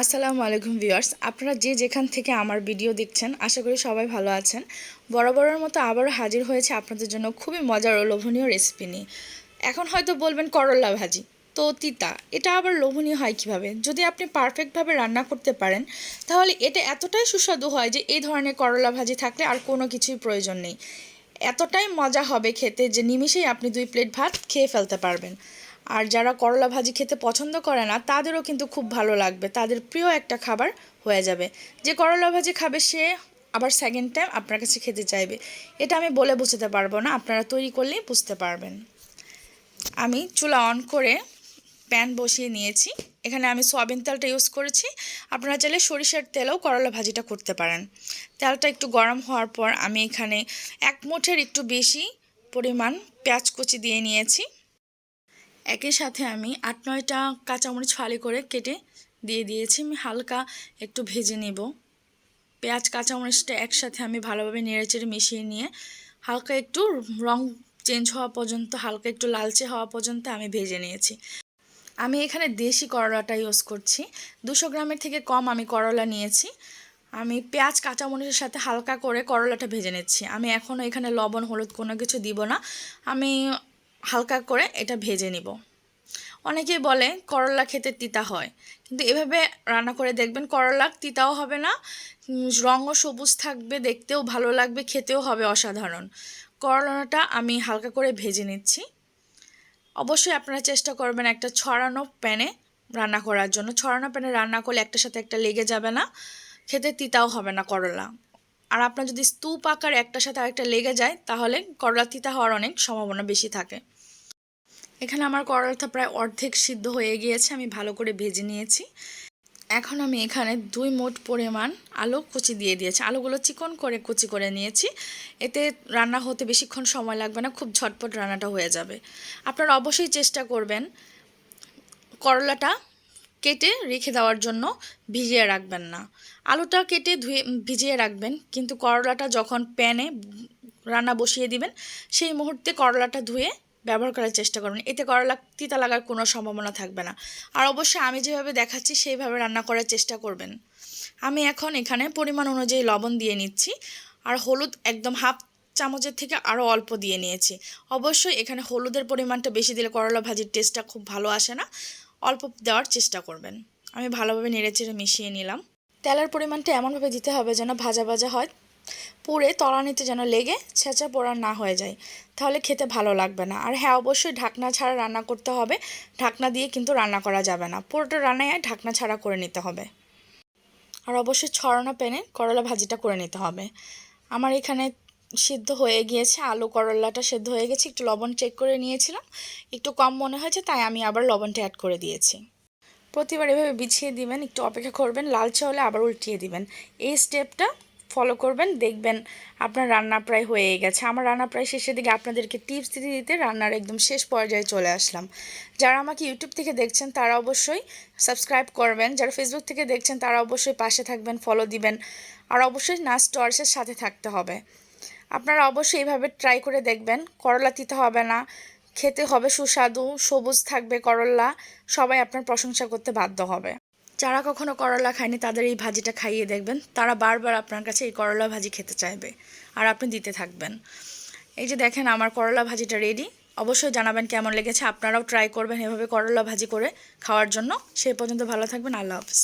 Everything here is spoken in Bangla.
আসসালামু আলাইকুম ভিউয়ার্স। আপনারা যে যেখান থেকে আমার ভিডিও দেখছেন, আশা করি সবাই ভালো আছেন। বরাবরের মতো আবারও হাজির হয়েছে আপনাদের জন্য খুবই মজার ও লোভনীয় রেসিপি নিয়ে। এখন হয়তো বলবেন করল্লা ভাজি, তো তিতা, এটা আবার লোভনীয় হয় কীভাবে? যদি আপনি পারফেক্টভাবে রান্না করতে পারেন, তাহলে এটা এতটাই সুস্বাদু হয় যে এই ধরনের করলা ভাজি থাকলে আর কোনো কিছুই প্রয়োজন নেই। এতটাই মজা হবে খেতে যে নিমিষেই আপনি দুই প্লেট ভাত খেয়ে ফেলতে পারবেন। আর যারা করলা ভাজি খেতে পছন্দ করে না, তাদেরও কিন্তু খুব ভালো লাগবে। তাদের প্রিয় একটা খাবার হয়ে যাবে। যে করলা ভাজি খাবে সে আবার সেকেন্ড টাইম আপনার কাছে খেতে চাইবে। এটা আমি বলে বুঝতে পারব না, আপনারা তৈরি করলেই বুঝতে পারবেন। আমি চুলা অন করে প্যান বসিয়ে নিয়েছি। এখানে আমি সয়াবিন তেলটা ইউজ করেছি। আপনারা চাইলে সরিষার তেলেও করলা ভাজিটা করতে পারেন। তেলটা একটু গরম হওয়ার পর আমি এখানে এক মুঠের একটু বেশি পরিমাণ পেঁয়াজ কুচি দিয়ে নিয়েছি। একই সাথে আমি আট নয়টা কাঁচামরিচ ফালি করে কেটে দিয়ে দিয়েছি। আমি হালকা একটু ভেজে নেব। পেঁয়াজ, কাঁচামরিচটা একসাথে আমি ভালোভাবে নেড়েচেড়ে মিশিয়ে নিয়ে হালকা একটু রং চেঞ্জ হওয়া পর্যন্ত, হালকা একটু লালচে হওয়া পর্যন্ত আমি ভেজে নিয়েছি। আমি এখানে দেশি করলাটা ইউজ করছি। দুশো গ্রামের থেকে কম আমি করলা নিয়েছি। আমি পেঁয়াজ, কাঁচামরিচের সাথে হালকা করে করলাটা ভেজে নিচ্ছি। আমি এখনও এখানে লবণ, হলুদ কোনো কিছু দিব না। আমি হালকা করে এটা ভেজে নিব। অনেকেই বলে করলা খেতে তিতা হয়। কিন্তু এভাবে রান্না করে দেখবেন করলা তিতাও হবে না রঙও সবুজ থাকবে, দেখতেও ভালো লাগবে, খেতেও হবে অসাধারণ। করলাটা আমি হালকা করে ভেজে নিচ্ছি। অবশ্যই আপনারা চেষ্টা করবেন একটা ছড়ানো প্যানে রান্না করার জন্য। ছড়ানো প্যানে রান্না করলে একটার সাথে একটা লেগে যাবে না, খেতে তিতাও হবে না করলা। আর আপনার যদি স্তূপ আকার একটার সাথে আরেকটা লেগে যায়, তাহলে করলা তিতা হওয়ার অনেক সম্ভাবনা বেশি থাকে। এখানে আমার করলাটা প্রায় অর্ধেক সিদ্ধ হয়ে গিয়েছে, আমি ভালো করে ভেজে নিয়েছি। এখন আমি এখানে দুই মোট পরিমাণ আলু কুচি দিয়ে দিয়েছি। আলুগুলো চিকন করে কুচি করে নিয়েছি। এতে রান্না হতে বেশিক্ষণ সময় লাগবে না, খুব ঝটপট রান্নাটা হয়ে যাবে। আপনারা অবশ্যই চেষ্টা করবেন করলাটা কেটে রেখে দেওয়ার জন্য ভিজিয়ে রাখবেন না। আলুটা কেটে ধুয়ে ভিজিয়ে রাখবেন, কিন্তু করলাটা যখন প্যানে রান্না বসিয়ে দিবেন, সেই মুহূর্তে করলাটা ধুয়ে ব্যবহার করার চেষ্টা করবেন। এতে করলা তিতা লাগার কোনো সম্ভাবনা থাকবে না। আর অবশ্যই আমি যেভাবে দেখাচ্ছি, সেইভাবে রান্না করার চেষ্টা করবেন। আমি এখন এখানে পরিমাণ অনুযায়ী লবণ দিয়ে নিচ্ছি। আর হলুদ একদম হাফ চামচের থেকে আরও অল্প দিয়ে নিয়েছি। অবশ্যই এখানে হলুদের পরিমাণটা বেশি দিলে করলা ভাজির টেস্টটা খুব ভালো আসে না। অল্প দেওয়ার চেষ্টা করবেন। আমি ভালোভাবে নেড়েচেড়ে মিশিয়ে নিলাম। তেলের পরিমাণটা এমনভাবে দিতে হবে যেন ভাজা ভাজা হয়। পুড়ে তলানিতে যেন লেগে ছেঁচা পোড়া না হয়ে যায়, তাহলে খেতে ভালো লাগবে না। আর হ্যাঁ অবশ্যই ঢাকনা ছাড়া রান্না করতে হবে। ঢাকনা দিয়ে কিন্তু রান্না করা যাবে না। পুরোটা রান্নায় ঢাকনা ছাড়া করে নিতে হবে। আর অবশ্যই ছড়ানো প্যানে করলা ভাজিটা করে নিতে হবে। আমার এখানে সিদ্ধ হয়ে গিয়েছে আলু করলাটা সেদ্ধ হয়ে গেছে। একটু লবণ চেক করে নিয়েছিলাম। একটু কম মনে হয়েছে, তাই আমি আবার লবণটা অ্যাড করে দিয়েছি। প্রতিবার এভাবে বিছিয়ে দিবেন, একটু অপেক্ষা করবেন, লালচে হলে আবার উল্টিয়ে দিবেন। এই স্টেপটা ফলো করবেন, দেখবেন আপনার রান্না প্রায় হয়ে গেছে। আমার রান্না প্রায় শেষের দিকে আপনাদেরকে টিপস দিতে দিতে রান্নার একদম শেষ পর্যায়ে চলে আসলাম। যারা আমাকে ইউটিউব থেকে দেখছেন, তারা অবশ্যই সাবস্ক্রাইব করবেন। যারা ফেসবুক থেকে দেখছেন, তারা অবশ্যই পাশে থাকবেন ফলো দিবেন। আর অবশ্যই নাচ টর্চের সাথে থাকতে হবে। আপনারা অবশ্যই এইভাবে ট্রাই করে দেখবেন। করলা তিতে হবে না, খেতে হবে সুস্বাদু, সবুজ থাকবে করলা, সবাই আপনার প্রশংসা করতে বাধ্য হবে। যারা কখনো করলা খায়নি তাদের এই ভাজিটা খাইয়ে দেখবেন। তারা বারবার আপনার কাছে এই করলা ভাজি খেতে চাইবে আর আপনি দিতে থাকবেন। এই যে দেখেন আমার করলা ভাজিটা রেডি অবশ্যই জানাবেন কেমন লেগেছে। আপনারাও ট্রাই করবেন এভাবে করলা ভাজি করে খাওয়ার জন্য। সেই পর্যন্ত ভালো থাকবেন। আল্লাহ হাফিজ।